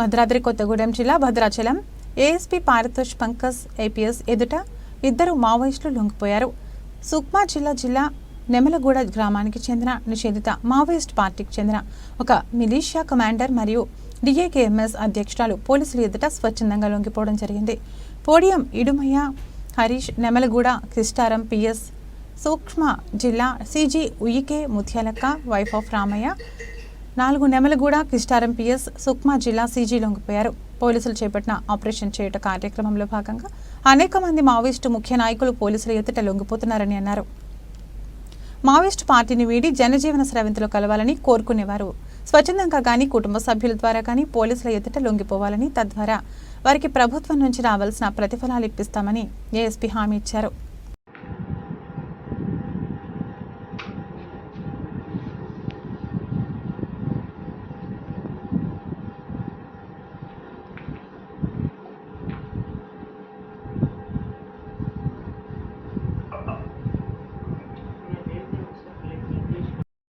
భద్రాద్రి కొత్తగూడెం జిల్లా Bhadrachalam ASP Paritosh Pankaj APS ఎదుట ఇద్దరు మావోయిస్టులు లొంగిపోయారు. సుక్మా జిల్లా జిల్లా నెమలగూడ గ్రామానికి చెందిన నిషేధిత మావోయిస్ట్ పార్టీకి చెందిన ఒక మిలీషియా కమాండర్ మరియు డిఏకేఎంఎస్ అధ్యక్షురాలు పోలీసులు ఎదుట స్వచ్ఛందంగా లొంగిపోవడం జరిగింది. పోడియం ఇడుమయ్య హరీష్ నెమలగూడ క్రిస్టారం పిఎస్ సూక్ష్మ జిల్లా CG Uike Muthyalakka wife of Ramaiah నాలుగు నెమలగూడ కిస్టారం పిఎస్ సుక్మా జిల్లా సీజీ లొంగిపోయారు. పోలీసులు చేపట్టిన ఆపరేషన్ చేయుట కార్యక్రమంలో భాగంగా అనేక మంది మావోయిస్టు ముఖ్య నాయకులు పోలీసుల ఎదుట లొంగిపోతున్నారని అన్నారు. మావోయిస్టు పార్టీని వీడి జనజీవన స్రవంతిలో కలవాలని కోరుకునేవారు. స్వచ్ఛందంగా కానీ కుటుంబ సభ్యుల ద్వారా కానీ పోలీసుల ఎదుట లొంగిపోవాలని తద్వారా వారికి ప్రభుత్వం నుంచి రావాల్సిన ప్రతిఫలాలు ఇప్పిస్తామని ఏఎస్పీ హామీ ఇచ్చారు.